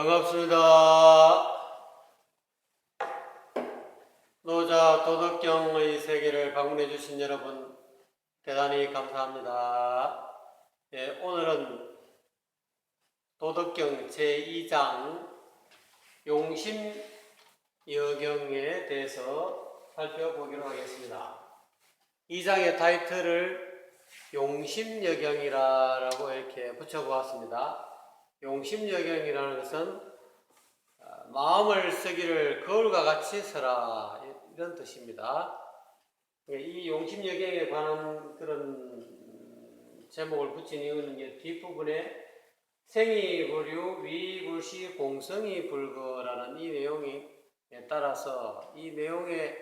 반갑습니다. 노자 도덕경의 세계를 방문해 주신 여러분 대단히 감사합니다. 예, 오늘은 도덕경 제2장 용심 여경에 대해서 살펴보기로 하겠습니다. 이 장의 타이틀을 용심 여경이라고 이렇게 붙여보았습니다. 용심여경이라는 것은 어, 마음을 쓰기를 거울과 같이 서라 이런 뜻입니다. 예, 이 용심여경에 관한 그런 제목을 붙인 이유는 뒷부분에 생이 불유 위불시 공성이 불거라는 이 내용이 따라서 이 내용의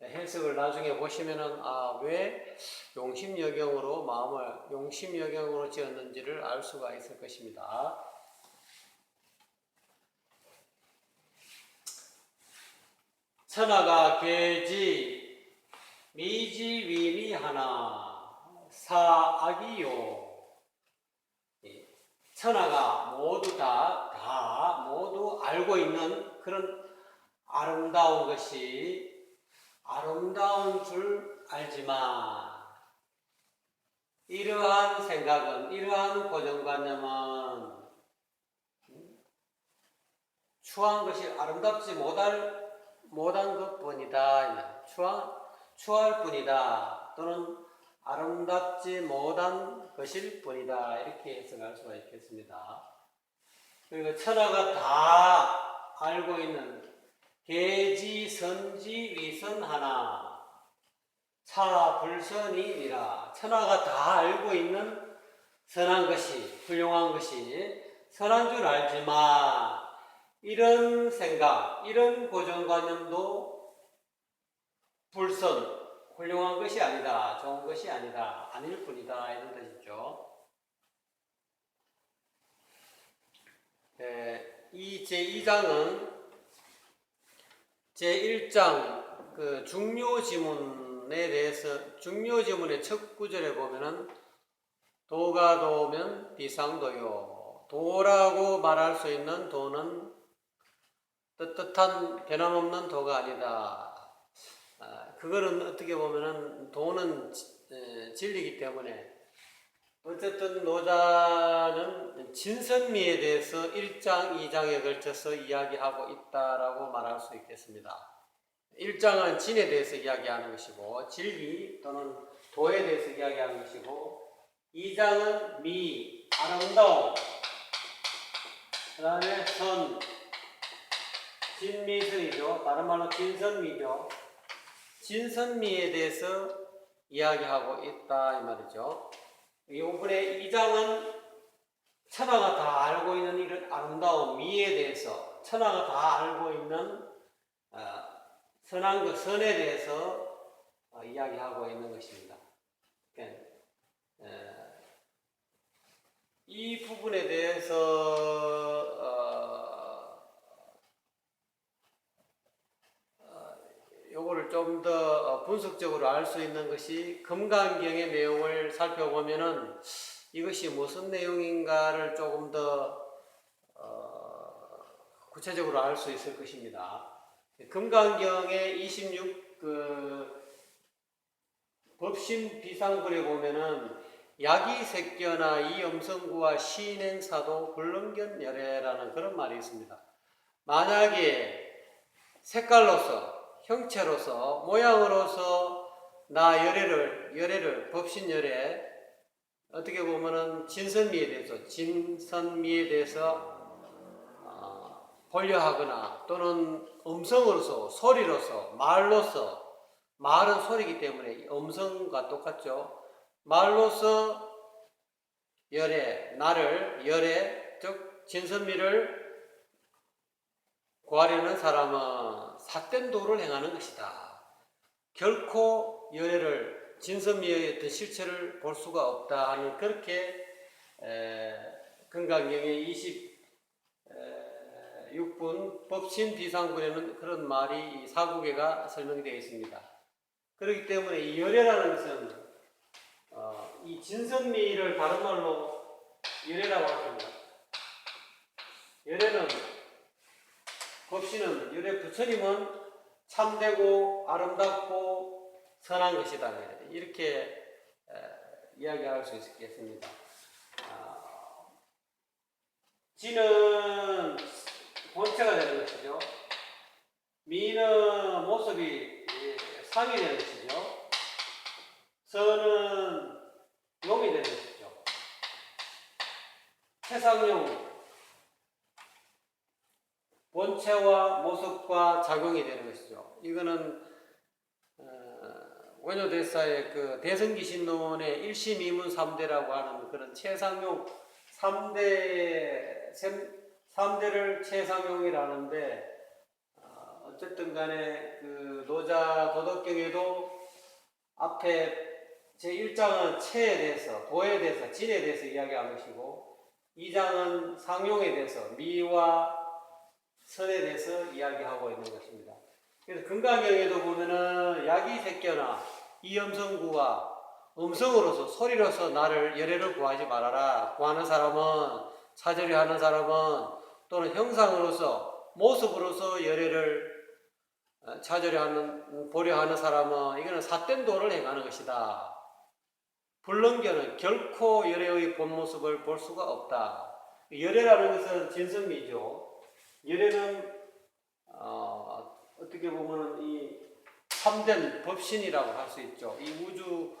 해석을 나중에 보시면은 아 왜 용심여경으로 마음을 용심여경으로 지었는지를 알 수가 있을 것입니다. 천하가 괴지 미지위미 하나 사악이요. 이 천하가 모두 다, 다 모두 알고 있는 그런 아름다운 것이 아름다운 줄 알지만 이러한 생각은 이러한 고정관념은 추한 것이 아름답지 못할 못한 것뿐이다. 추한 추할 뿐이다. 또는 아름답지 못한 것일 뿐이다. 이렇게 해석할 수가 있겠습니다. 그리고 천하가 다 알고 있는 계지 선지 위선 하나 차 불선이니라 천하가 다 알고 있는 선한 것이 훌륭한 것이 선한 줄 알지만 이런 생각 이런 고정관념도 불선 훌륭한 것이 아니다 좋은 것이 아니다 아닐 뿐이다 이런 뜻이죠. 네, 이 제2장은 제1장 그 중요 지문에 대해서 중요 지문의 첫 구절에 보면은 도가 도면 비상도요. 도라고 말할 수 있는 도는 떳떳한 변함없는 도가 아니다. 아, 그거는 어떻게 보면은 도는 에, 진리이기 때문에 어쨌든 노자는 진선미에 대해서 1장, 2장에 걸쳐서 이야기하고 있다라고 말할 수 있겠습니다. 1장은 진에 대해서 이야기하는 것이고 진리 또는 도에 대해서 이야기하는 것이고 2장은 미, 아름다움 그 다음에 선, 진미선이죠. 다른 말로 진선미죠. 진선미에 대해서 이야기하고 있다 이 말이죠. 이번에 2장은 천하가 다 알고 있는 이런 아름다운 미에 대해서 천하가 다 알고 있는 어, 선한 것, 선에 대해서 어, 이야기하고 있는 것입니다. 그러니까, 어, 이 부분에 대해서 어, 어, 요거를 좀 더 분석적으로 알 수 있는 것이 금강경의 내용을 살펴보면은 이것이 무슨 내용인가를 조금 더 어, 구체적으로 알 수 있을 것입니다. 금강경의 26 그 법신 비상글에 보면은 야기 색견나 이엄성구와 시인행사도 굴렁견 열애라는 그런 말이 있습니다. 만약에 색깔로서 형체로서 모양으로서 나 열애를 열애를 법신 열애 어떻게 보면은 진선미에 대해서 진선미에 대해서 어, 본려하거나 또는 음성으로서 소리로서 말로서 말은 소리이기 때문에 음성과 똑같죠. 말로서 열애 나를 열애 즉 진선미를 구하려는 사람은 삿된 도를 행하는 것이다. 결코 열애를 진선미의 어떤 실체를 볼 수가 없다 하는 그렇게 건강경의 26분 법신 비상분에는 그런 말이 사국에가 설명이 되어 있습니다. 그렇기 때문에 이 열애라는 것은 어, 이 진선미를 다른 말로 열애라고 합니다. 열애는 법신은 열애 부처님은 참되고 아름답고 선한 것이다. 이렇게 에, 이야기할 수 있겠습니다. 아, 지는 본체가 되는 것이죠. 미는 모습이 예, 상이 되는 것이죠. 선은 용이 되는 것이죠. 세상용 본체와 모습과 작용이 되는 것이죠. 이거는 어, 원효대사의 그 대성기신론의 1심 2문 3대라고 하는 그런 최상용 3대 3대를 최상용이라는데 어, 어쨌든 간에 그 노자 도덕경에도 앞에 제1장은 체에 대해서 도에 대해서 진에 대해서 이야기한 것이고 2장은 상용에 대해서 미와 선에 대해서 이야기하고 있는 것입니다. 그래서 금강경에도 보면은 야기 새끼나 이염성구와 음성으로서 소리로서 나를 열애를 구하지 말아라. 구하는 사람은 차절이 하는 사람은 또는 형상으로서 모습으로서 열애를 어, 차절이 하는 보려 하는 사람은 이거는 삿된 도를 행하는 것이다. 불능견은 결코 열애의 본 모습을 볼 수가 없다. 열애라는 것은 진선미죠. 열애는 어, 어떻게 보면은 이 참된 법신이라고 할 수 있죠. 이 우주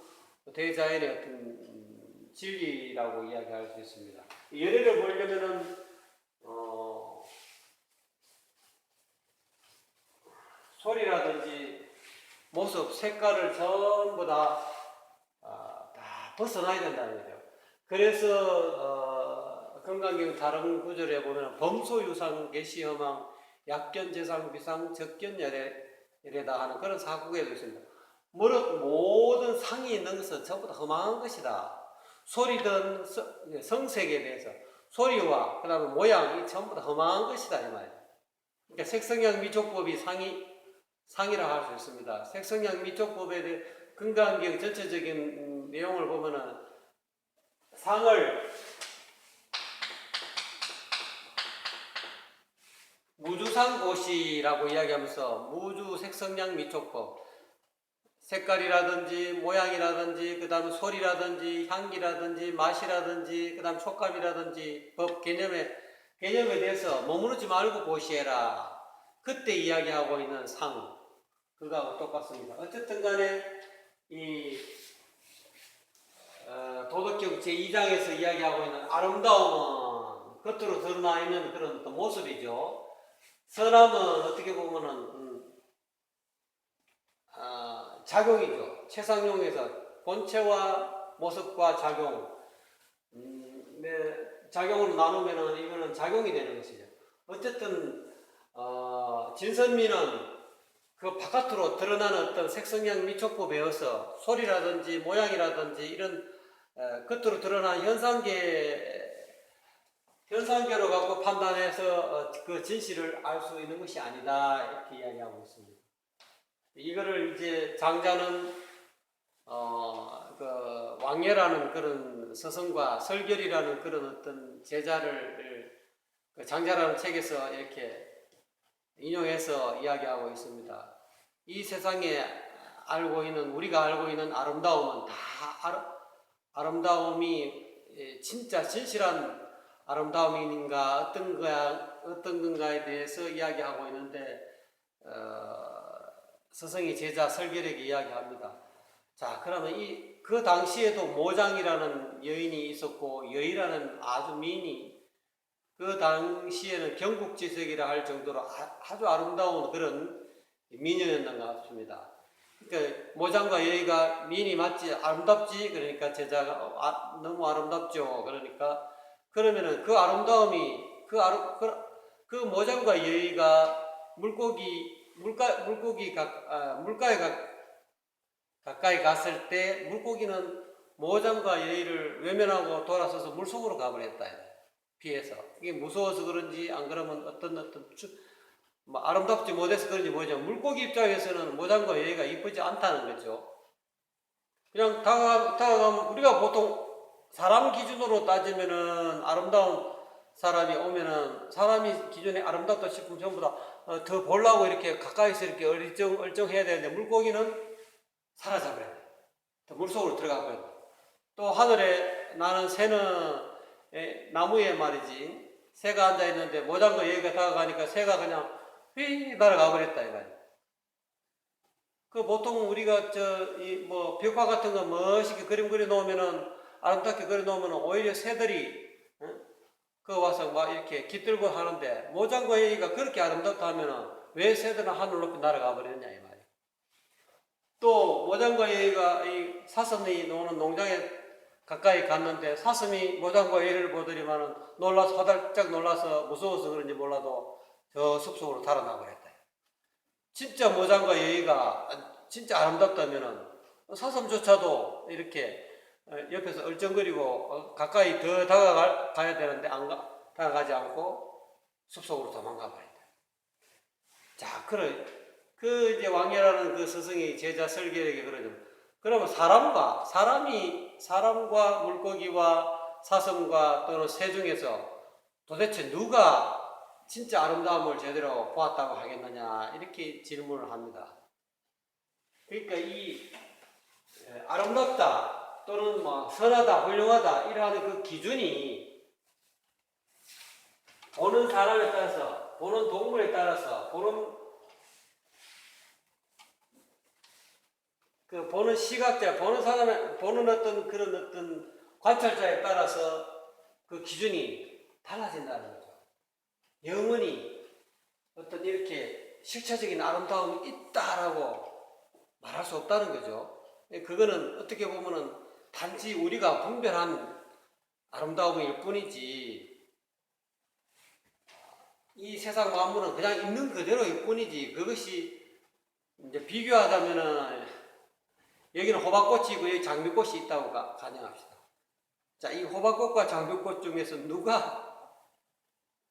대자연의 어떤 음, 진리라고 이야기할 수 있습니다. 열애를 보려면은 어, 소리라든지 모습, 색깔을 전부 다, 아, 다 벗어나야 된다는 거죠. 그래서 어, 건강경 다른 구절에 보면 범소유상 개시허망 약견재상 비상 적견열애 이래다 하는 그런 사국에도 있습니다. 모든, 모든 상이 있는 것은 전부 다 허망한 것이다. 소리든 성- 성색에 대해서 소리와 그 다음에 모양이 전부 다 허망한 것이다 이 말이에요. 그러니까 색성향 미촉법이 상이 상이라 할 수 있습니다. 색성향 미촉법에 대해 건강경 전체적인 음, 내용을 보면은 상을 무주상고시라고 이야기하면서 무주 색성량 미촉법 색깔이라든지 모양이라든지 그 다음 소리라든지 향기라든지 맛이라든지 그 다음 촉감이라든지 법 개념에 개념에 대해서 머무르지 말고 보시해라. 그때 이야기하고 있는 상 그거하고 똑같습니다. 어쨌든 간에 이 어, 도덕경 제2장에서 이야기하고 있는 아름다움은 겉으로 드러나 있는 그런 모습이죠. 선함은 어떻게 보면은 음, 아, 작용이죠. 최상용에서 본체와 모습과 작용, 음, 네, 작용으로 나누면은 이거는 작용이 되는 것이죠. 어쨌든 어, 진선미는 그 바깥으로 드러나는 어떤 색성향 미촉법 배워서 소리라든지 모양이라든지 이런 어, 겉으로 드러나는 현상계 현상계로 갖고 판단해서 어, 그 진실을 알 수 있는 것이 아니다 이렇게 이야기하고 있습니다. 이거를 이제 장자는 어, 그 왕예라는 그런 서성과 설결이라는 그런 어떤 제자를 그 장자라는 책에서 이렇게 인용해서 이야기하고 있습니다. 이 세상에 알고 있는 우리가 알고 있는 아름다움은 다 아름, 아름다움이 예, 진짜 진실한 아름다움인가 어떤 거야 어떤 건가에 대해서 이야기하고 있는데 어, 서성이 제자 설결에게 이야기합니다. 자 그러면 이 그 당시에도 모장이라는 여인이 있었고 여이라는 아주 미인이 그 당시에는 경국지색이라 할 정도로 아, 아주 아름다운 그런 미녀였는 것 같습니다. 그러니까 모장과 여의가 미인이 맞지 아름답지 그러니까 제자가 어, 아, 너무 아름답죠 그러니까 그러면은 그 아름다움이 그 아름 그, 그 모장과 여의가 물고기 물가 물고기 가, 아, 물가에 가, 가까이 갔을 때 물고기는 모장과 여의를 외면하고 돌아서서 물속으로 가버렸다 피해서 이게 무서워서 그런지 안 그러면 어떤 어떤 추, 뭐 아름답지 못해서 그런지 뭐죠. 물고기 입장에서는 모장과 여기가 이쁘지 않다는 거죠. 그냥 다가, 다가가면 우리가 보통 사람 기준으로 따지면은 아름다운 사람이 오면은 사람이 기존에 아름답다 싶으면 전부 다 어, 더 보려고 이렇게 가까이서 이렇게 얼정, 얼정해야 되는데 물고기는 사라져버려요. 또 물속으로 들어가 버려요. 또 하늘에 나는 새는 에, 나무에 말이지 새가 앉아 있는데 모장도 얘가 다가가니까 새가 그냥 휘 날아가 버렸다 이거야. 그 보통 우리가 저 이 뭐 벽화 같은 거 멋있게 그림 그려 놓으면은 아름답게 그려 놓으면은 오히려 새들이 응? 그 와서 막 이렇게 깃들고 하는데 모장과 얘기가 그렇게 아름답다 하면은 왜 새들은 하늘 높이 날아가 버렸냐 이 말이야. 또 모장과 얘기가 이 사슴이 노는 농장에 가까이 갔는데 사슴이 모장과 얘를 보더니만은 놀라서 화들짝 놀라서 무서워서 그런지 몰라도 저 숲속으로 달아나 버렸다. 진짜 모장과 예의가 진짜 아름답다면은 사슴조차도 이렇게 어, 옆에서 얼쩡거리고 어, 가까이 더 다가가야 되는데 안 가, 다가가지 않고 숲속으로 도망가 버린다. 자, 그래 그 이제 왕이라는 그 스승이 제자 설계에게 그러죠. 그러면 사람과 사람이 사람과 물고기와 사슴과 또는 새 중에서 도대체 누가 진짜 아름다움을 제대로 보았다고 하겠느냐 이렇게 질문을 합니다. 그러니까 이 에, 아름답다 또는 뭐 선하다 훌륭하다 이러한 그 기준이 보는 사람에 따라서 보는 동물에 따라서 보는 그 보는 시각자 보는 사람의 보는 어떤 그런 어떤 관찰자에 따라서 그 기준이 달라진다는 거죠. 영원히 어떤 이렇게 실체적인 아름다움이 있다라고 말할 수 없다는 거죠. 예, 그거는 어떻게 보면은 단지 우리가 분별한 아름다움일 뿐이지 이 세상 만물은 그냥 있는 그대로일 뿐이지 그것이 이제 비교하자면은 여기는 호박꽃이 있고 여기 장미꽃이 있다고 가, 가정합시다. 자, 이 호박꽃과 장미꽃 중에서 누가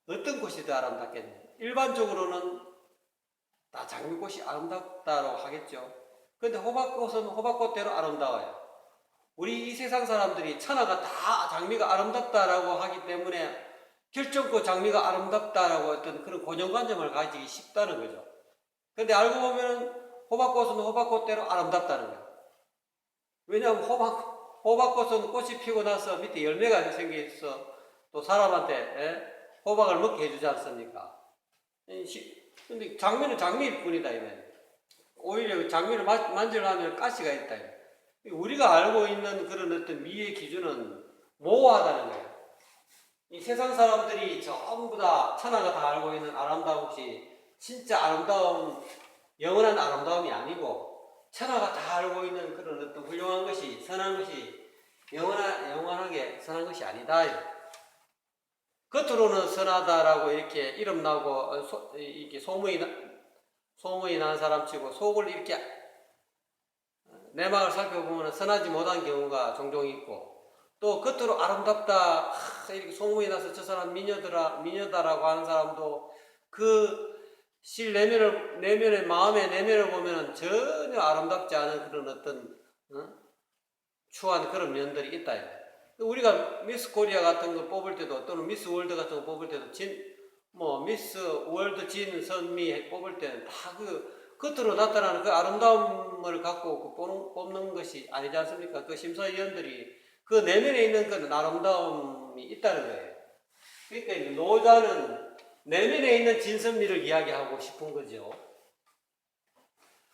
어떤 꽃이 더 아름답겠냐? 일반적으로는 다 장미꽃이 아름답다고 하겠죠. 근데 호박꽃은 호박꽃대로 아름다워요. 우리 이 세상 사람들이 천하가 다 장미가 아름답다라고 하기 때문에 결정코 장미가 아름답다라고 어떤 그런 고정관념을 가지기 쉽다는 거죠. 근데 알고 보면 호박꽃은 호박꽃대로 아름답다는 거예요. 왜냐하면 호박, 호박꽃은 꽃이 피고 나서 밑에 열매가 생겨 있어 또 사람한테 예? 호박을 먹게 해주지 않습니까? 근데 장미는 장미일 뿐이다 이면 오히려 장미를 만- 만지려면 가시가 있다. 우리가 알고 있는 그런 어떤 미의 기준은 모호하다는 거예요. 이 세상 사람들이 전부 다 천하가 다 알고 있는 아름다운 것이 진짜 아름다운 영원한 아름다움이 아니고 천하가 다 알고 있는 그런 어떤 훌륭한 것이 선한 것이 영원하, 영원하게 선한 것이 아니다. 겉으로는 선하다라고 이렇게 이름 나고 어, 소, 이렇게 소문이 나, 소문이 난 사람치고 속을 이렇게 내막을 살펴보면 선하지 못한 경우가 종종 있고 또 겉으로 아름답다 하, 이렇게 소문이 나서 저 사람 미녀더라 미녀다라고 하는 사람도 그 실 내면을 내면의 마음의 내면을 보면은 전혀 아름답지 않은 그런 어떤 어? 추한 그런 면들이 있다. 우리가 미스 코리아 같은 거 뽑을 때도 또는 미스 월드 같은 거 뽑을 때도 진 뭐 미스 월드 진 선미 뽑을 때는 다그 겉으로 나타나는 그 아름다움을 갖고 그 뽑는, 것이 아니지 않습니까? 그 심사위원들이 그 내면에 있는 그 아름다움이 있다는 거예요. 그러니까 이 노자는 내면에 있는 진선미를 이야기하고 싶은 거죠.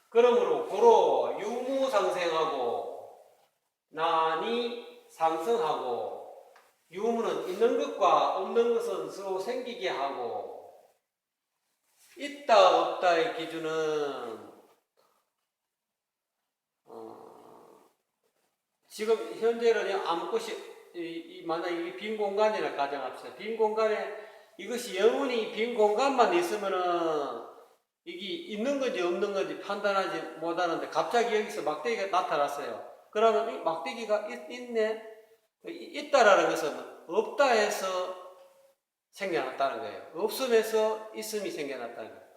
그러므로 고로 유무상생하고 난이 상승하고 유무는 있는 것과 없는 것은 서로 생기게 하고 있다 없다의 기준은 어, 지금 현재는 아무 것이 이, 이 만약 이빈 공간이라 가정합시다. 빈 공간에 이것이 영원히 빈 공간만 있으면은 이게 있는 건지 없는 건지 판단하지 못하는데 갑자기 여기서 막대기가 나타났어요. 그러면 이 막대기가 있? 이- 있다라는 것은 없다 해서 생겨났다는 거예요. 없음에서 있음이 생겨났다는 거예요.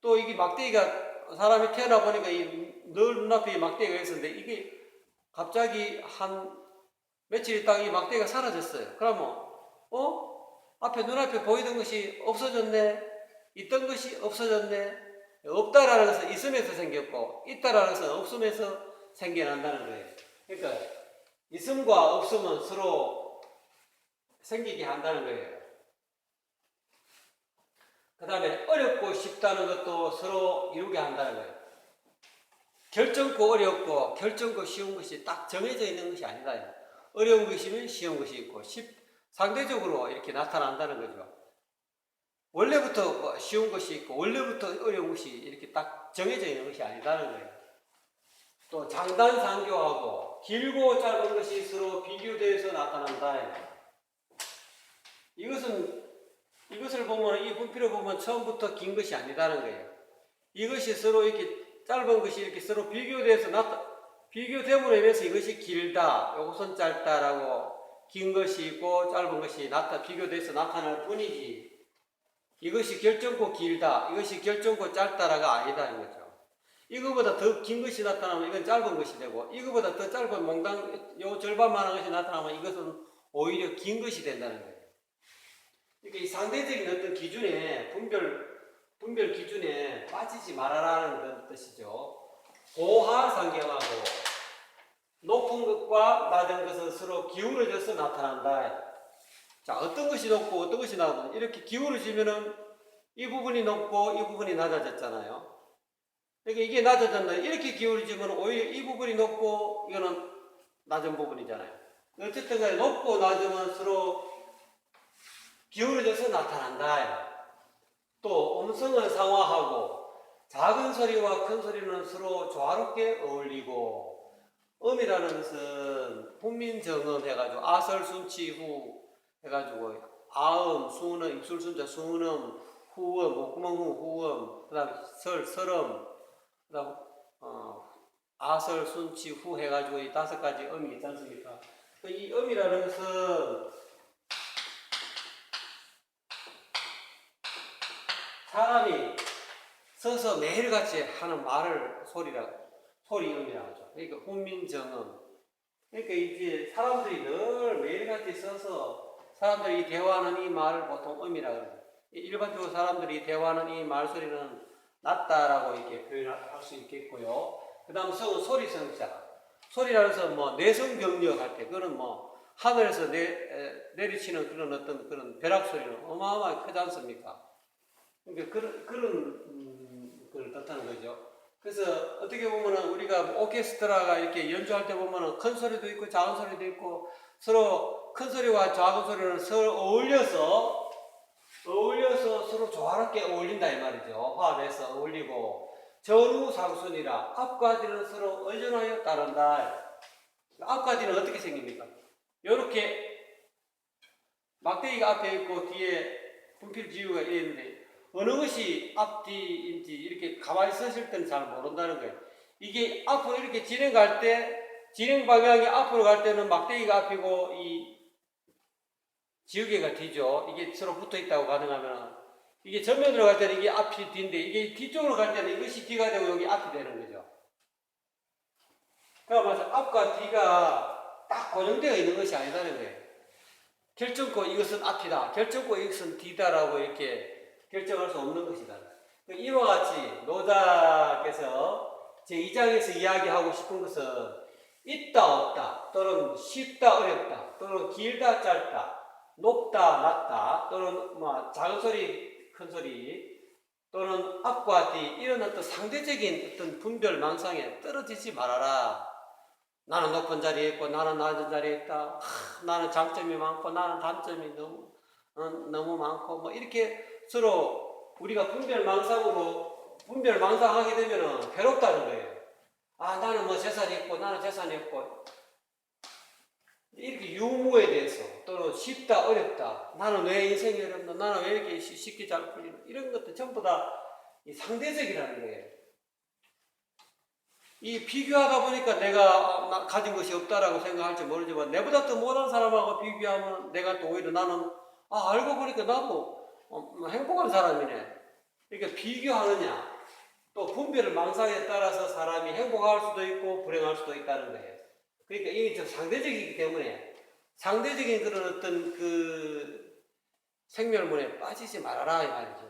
또 이게 막대기가 사람이 태어나 보니까 이늘 눈앞에 이 막대기가 있었는데 이게 갑자기 한 며칠 있다가 이 막대기가 사라졌어요. 그러면 어? 앞에 눈앞에 보이던 것이 없어졌네. 있던 것이 없어졌네. 없다라는 것은 있으면서 생겼고 있다라는 것은 없으면서 생겨난다는 거예요. 그러니까 있음과 없음은 서로 생기게 한다는 거예요. 그 다음에 어렵고 쉽다는 것도 서로 이루게 한다는 거예요. 결정코 어렵고 결정코 쉬운 것이 딱 정해져 있는 것이 아니다. 어려운 것이면 쉬운 것이 있고 쉽, 상대적으로 이렇게 나타난다는 거죠. 원래부터 뭐 쉬운 것이 있고 원래부터 어려운 것이 이렇게 딱 정해져 있는 것이 아니다는 거예요. 또 장단상교하고 길고 짧은 것이 서로 비교되어서 나타난다. 이것은 이것을 보면 이 분필을 보면 처음부터 긴 것이 아니다는 거예요. 이것이 서로 이렇게 짧은 것이 이렇게 서로 비교돼서 나타 비교됨으로 인해서 이것이 길다, 요것은 짧다라고 긴 것이 있고 짧은 것이 나타 비교돼서 나타날 뿐이지. 이것이 결정코 길다, 이것이 결정코 짧다라가 아니다는 거죠. 이거보다 더 긴 것이 나타나면 이건 짧은 것이 되고, 이거보다 더 짧은 몽당, 요 절반만한 것이 나타나면 이것은 오히려 긴 것이 된다는 거예요. 그러니까 이 상대적인 어떤 기준에, 분별, 분별 기준에 빠지지 말아라는 뜻이죠. 고하 상경하고, 높은 것과 낮은 것은 서로 기울어져서 나타난다. 자, 어떤 것이 높고 어떤 것이 낮고 이렇게 기울어지면은 이 부분이 높고 이 부분이 낮아졌잖아요. 그러니까 이게 낮아졌는데 이렇게 기울어지면 오히려 이 부분이 높고 이거는 낮은 부분이잖아요. 어쨌든 높고 낮으면 서로 기울어져서 나타난다. 또 음성은 상화하고 작은 소리와 큰 소리는 서로 조화롭게 어울리고 음이라는 것은 훈민정음 해가지고 아설순치 후 해가지고 아음, 수음, 입술순자, 수음, 후음, 목구멍 후, 후음, 그 다음에 설, 설음, 그 다음 어, 아설, 순치, 후 해가지고 이 다섯 가지 음이 있지 않습니까? 그이 음이라는 것은 사람이 서서 매일같이 하는 말을 소리라 소리 음이라고 하죠. 그러니까 훈민정음. 그러니까 이제 사람들이 늘 매일같이 써서 사람들이 대화하는 이 말을 보통 음이라고 그래요. 일반적으로 사람들이 대화하는 이 말소리는 낮다라고 이렇게 표현할 수 있겠고요. 그 다음 성은 소리 성자. 소리라는 것은 뭐 내성 경력 할 때, 그거는 뭐 하늘에서 내, 에, 내리치는 그런 어떤 그런 벼락 소리는 어마어마하게 크지 않습니까? 그러니까 그런, 그런, 음, 걸 뜻하는 거죠. 그래서 어떻게 보면은 우리가 오케스트라가 이렇게 연주할 때 보면은 큰 소리도 있고 작은 소리도 있고 서로 큰 소리와 작은 소리는 서로 어울려서 어울려서 서로 조화롭게 어울린다 이 말이죠. 화합해서 어울리고 전후 상순이라 앞과 뒤는 서로 의존하여 따른다. 앞과 뒤는 어떻게 생깁니까? 이렇게 막대기가 앞에 있고 뒤에 분필 지우가 있는데 어느 것이 앞뒤인지 이렇게 가만히 서실 때는 잘 모른다는 거예요. 이게 앞으로 이렇게 진행갈 때 진행 방향이 앞으로 갈 때는 막대기가 앞이고 이 지우개가 뒤죠. 이게 서로 붙어 있다고 가능하면 이게 전면으로 갈 때는 이게 앞이 뒤인데 이게 뒤쪽으로 갈 때는 이것이 뒤가 되고 여기 앞이 되는 거죠. 그러니까 말해서 앞과 뒤가 딱 고정되어 있는 것이 아니다는 거예요. 결정코 이것은 앞이다. 결정코 이것은 뒤다라고 이렇게 결정할 수 없는 것이다. 이와 같이 노자께서 제 2장에서 이야기하고 싶은 것은 있다 없다 또는 쉽다 어렵다 또는 길다 짧다 높다 낮다 또는 뭐 작은 소리 큰 소리 또는 앞과 뒤 이런 어떤 상대적인 어떤 분별 망상에 떨어지지 말아라. 나는 높은 자리에 있고 나는 낮은 자리에 있다. 하, 나는 장점이 많고 나는 단점이 너무 어, 너무 많고 뭐 이렇게 서로 우리가 분별 망상으로 분별 망상하게 되면은 괴롭다는 거예요. 아 나는 뭐 재산이 있고 나는 재산이 없고 이렇게 유무에 대해서 또는 쉽다 어렵다 나는 왜 인생이 어렵나 나는 왜 이렇게 쉬- 쉽게 잘 풀리나 이런 것들 전부 다이 상대적이라는 거예요. 이 비교하다 보니까 내가 나- 가진 것이 없다라고 생각할지 모르지만 내보다 더 못한 사람하고 비교하면 내가 또 오히려 나는 아 알고 보니까 나도 어, 뭐 행복한 사람이네. 그러니까 비교하느냐 또 분별을 망상에 따라서 사람이 행복할 수도 있고 불행할 수도 있다는 거예요. 그러니까 이게 좀 상대적이기 때문에 상대적인 그런 어떤 그 생멸문에 빠지지 말아라 이 말이죠.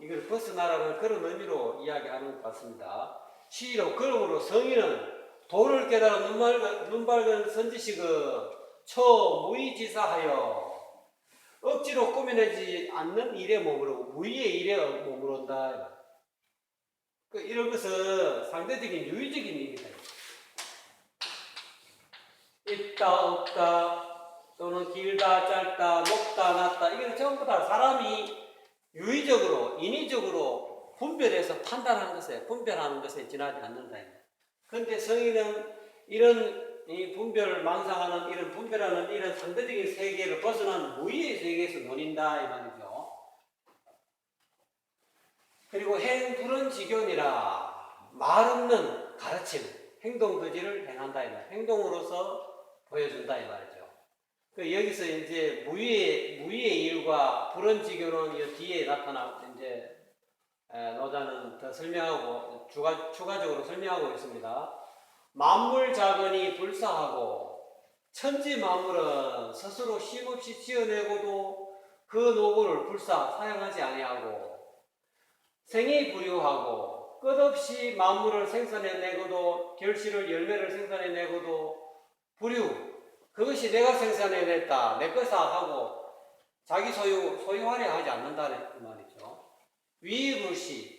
이걸 벗어나라는 그런 의미로 이야기하는 것 같습니다. 시로 그러므로 성인은 도를 밝은, 눈 밝은 선지식은 처무의지사하여 억지로 꾸며내지 않는 일에 머무르고 무의의 일에 머무른다. 그 이런 것은 상대적인 유의적인 얘기다. 있다 없다 또는 길다 짧다 높다 낮다 이게 전부 다 사람이 유의적으로 인위적으로 분별해서 판단하는 것에 분별하는 것에 지나지 않는다. 그런데 성인은 이런 이 분별 망상하는 이런 분별하는 이런 상대적인 세계를 벗어난 무의의 세계에서 논인다 이 말이죠. 그리고 행불은 지견이라 말 없는 가르침, 행동 거지를 행한다 이 말. 행동으로서 보여준다 이 말이죠. 그 여기서 이제 무의의 무의의 일과 불은지교는 이 뒤에 나타나 이제 에, 노자는 더 설명하고 추가 추가적으로 설명하고 있습니다. 만물 자근이 불사하고 천지 만물은 스스로 쉼없이 지어내고도 그 노고를 불사 사용하지 아니하고 생이 불유하고 끝없이 만물을 생산해내고도 결실을 열매를 생산해내고도 불유 그것이 내가 생산해냈다 내 것이다 하고 자기 소유 소유하려 하지 않는다는 말이죠. 위불시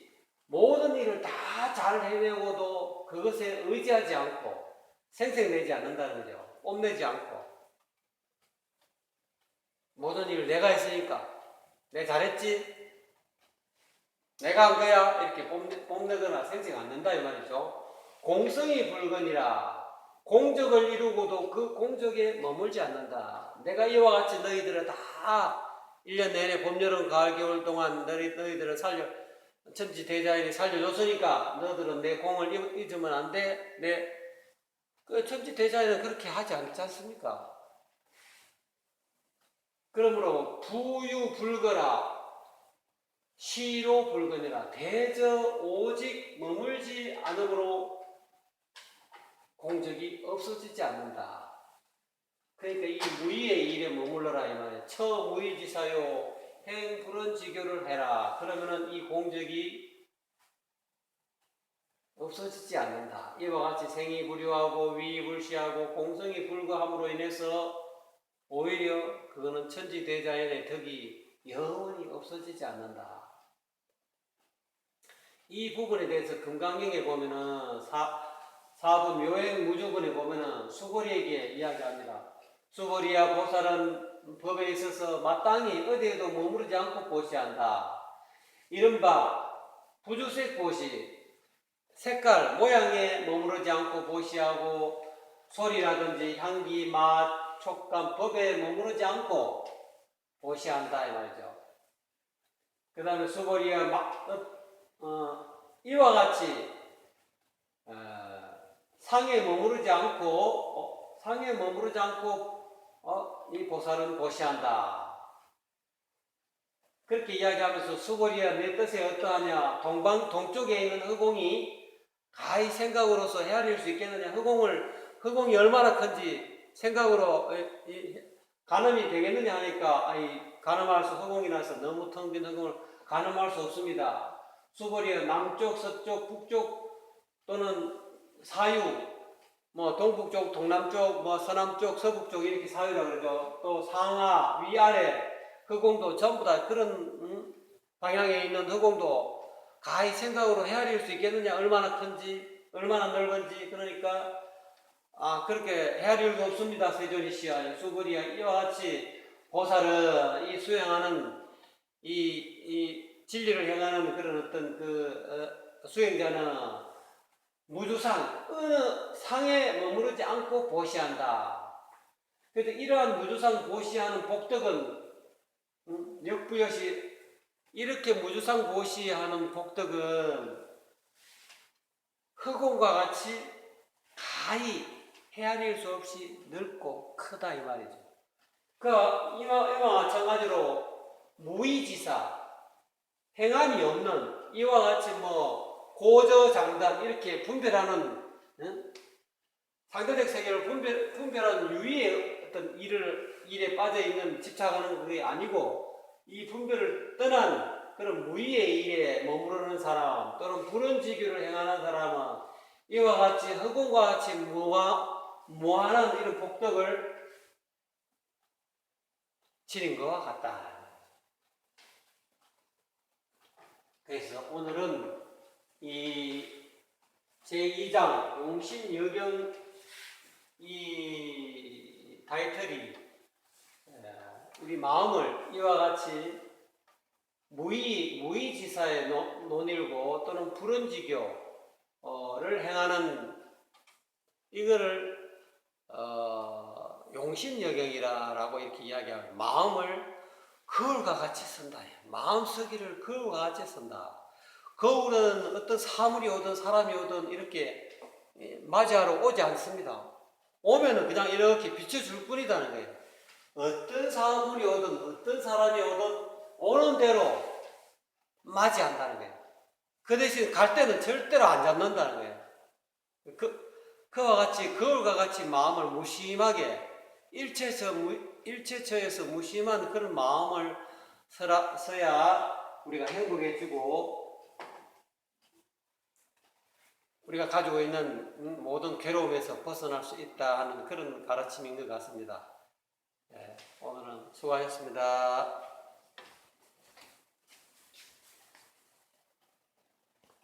모든 일을 다 잘 해내고도 그것에 의지하지 않고 생색내지 않는다는 거죠. 뽐내지 않고. 모든 일을 내가 했으니까. 내 잘했지? 내가 한 거야? 이렇게 뽐내, 뽐내거나 생색 않는다 이 말이죠. 공성이 불건이라 공적을 이루고도 그 공적에 머물지 않는다. 내가 이와 같이 너희들을 다 1년 내내 봄, 여름, 가을, 겨울 동안 너희, 너희들을 살려 천지 대자연이 살려줬으니까 너희들은 내 공을 잊- 잊으면 안 돼. 내, 그 천지 대자연은 그렇게 하지 않지 않습니까? 그러므로 부유 불거라 시로 불건이라 대저 오직 머물지 않으므로 공적이 없어지지 않는다. 그러니까 이 무의의 일에 머물러라 이 말이야. 처무의지사요 행불언지교를 해라. 그러면은 이 공적이 없어지지 않는다. 이와 같이 생이 불유하고 위이 불시하고 공성이 불거함으로 인해서 오히려 그거는 천지 대자연의 덕이 영원히 없어지지 않는다. 이 부분에 대해서 금강경에 보면은 사, 사부 묘행 무조건에 보면은 수고리에게 이야기합니다. 수고리야 보살은 법에 있어서 마땅히 어디에도 머무르지 않고 보시한다. 이른바 부주색 보시, 색깔, 모양에 머무르지 않고 보시하고 소리라든지 향기, 맛, 촉감, 법에 머무르지 않고 보시한다 이 말이죠. 그 다음에 수고리야 막, 어, 어, 이와 같이 어, 상에 머무르지 않고 어, 상에 머무르지 않고 어, 이 보살은 보시한다. 그렇게 이야기하면서 수고리야 내 뜻에 어떠하냐 동방 동쪽에 있는 허공이 가히 생각으로서 헤아릴 수 있겠느냐 허공을 허공이 얼마나 큰지 생각으로 이- 이- 가늠이 되겠느냐 하니까 아이 가늠할 수 허공이 나서 너무 텅빈 허공을 가늠할 수 없습니다. 수고리야 남쪽 서쪽 북쪽 또는 사유 뭐 동북쪽, 동남쪽, 뭐 서남쪽, 서북쪽 이렇게 사유라 그러죠. 또 상하, 위아래 허공도 전부 다 그런 음, 방향에 있는 허공도 가히 생각으로 헤아릴 수 있겠느냐? 얼마나 큰지, 얼마나 넓은지 그러니까 아 그렇게 헤아릴 수 없습니다. 세존이 시야, 수고리야 이와 같이 보살은 이 수행하는 이, 이 진리를 향하는 그런 어떤 그 어, 수행자는 무주상 어느 상에 머무르지 않고 보시한다. 그래서 이러한 무주상 보시하는 복덕은 음, 역부여시 이렇게 무주상 보시하는 복덕은 흑공과 같이 가히 헤아릴 수 없이 넓고 크다 이 말이죠. 그 이와, 이와 마찬가지로 무의지사 행함이 없는 이와 같이 뭐 고저장단 이렇게 분별하는 응? 상대적 세계를 분별, 분별하는 유의의 어떤 일을 일에 빠져 있는 집착하는 그게 아니고 이 분별을 떠난 그런 무의의 일에 머무르는 사람 또는 불은지교를 행하는 사람은 이와 같이 허공과 같이 무하, 무한한 이런 복덕을 지닌 것과 같다. 그래서 오늘은 이 제2장 용신 여경 이 타이틀이 에, 우리 마음을 이와 같이 무의 무의지사에 노- 논일고 또는 불은지교를 행하는 이거를 어, 용신여경이라고 이렇게 이야기하고 마음을 거울과 같이 쓴다. 마음 쓰기를 거울과 같이 쓴다. 거울은 어떤 사물이 오든 사람이 오든 이렇게 예, 맞이하러 오지 않습니다. 오면은 그냥 이렇게 비춰줄 뿐이다는 거예요. 어떤 사물이 오든 어떤 사람이 오든 오는 대로 맞이한다는 거예요. 그 대신 갈 때는 절대로 안 잡는다는 거예요. 그, 그와 같이 거울과 같이 마음을 무심하게 무, 일체처에서 무심한 그런 마음을 서라, 써야 우리가 행복해지고 우리가 가지고 있는 모든 괴로움에서 벗어날 수 있다 하는 그런 가르침인 것 같습니다. 예, 오늘은 수고하셨습니다.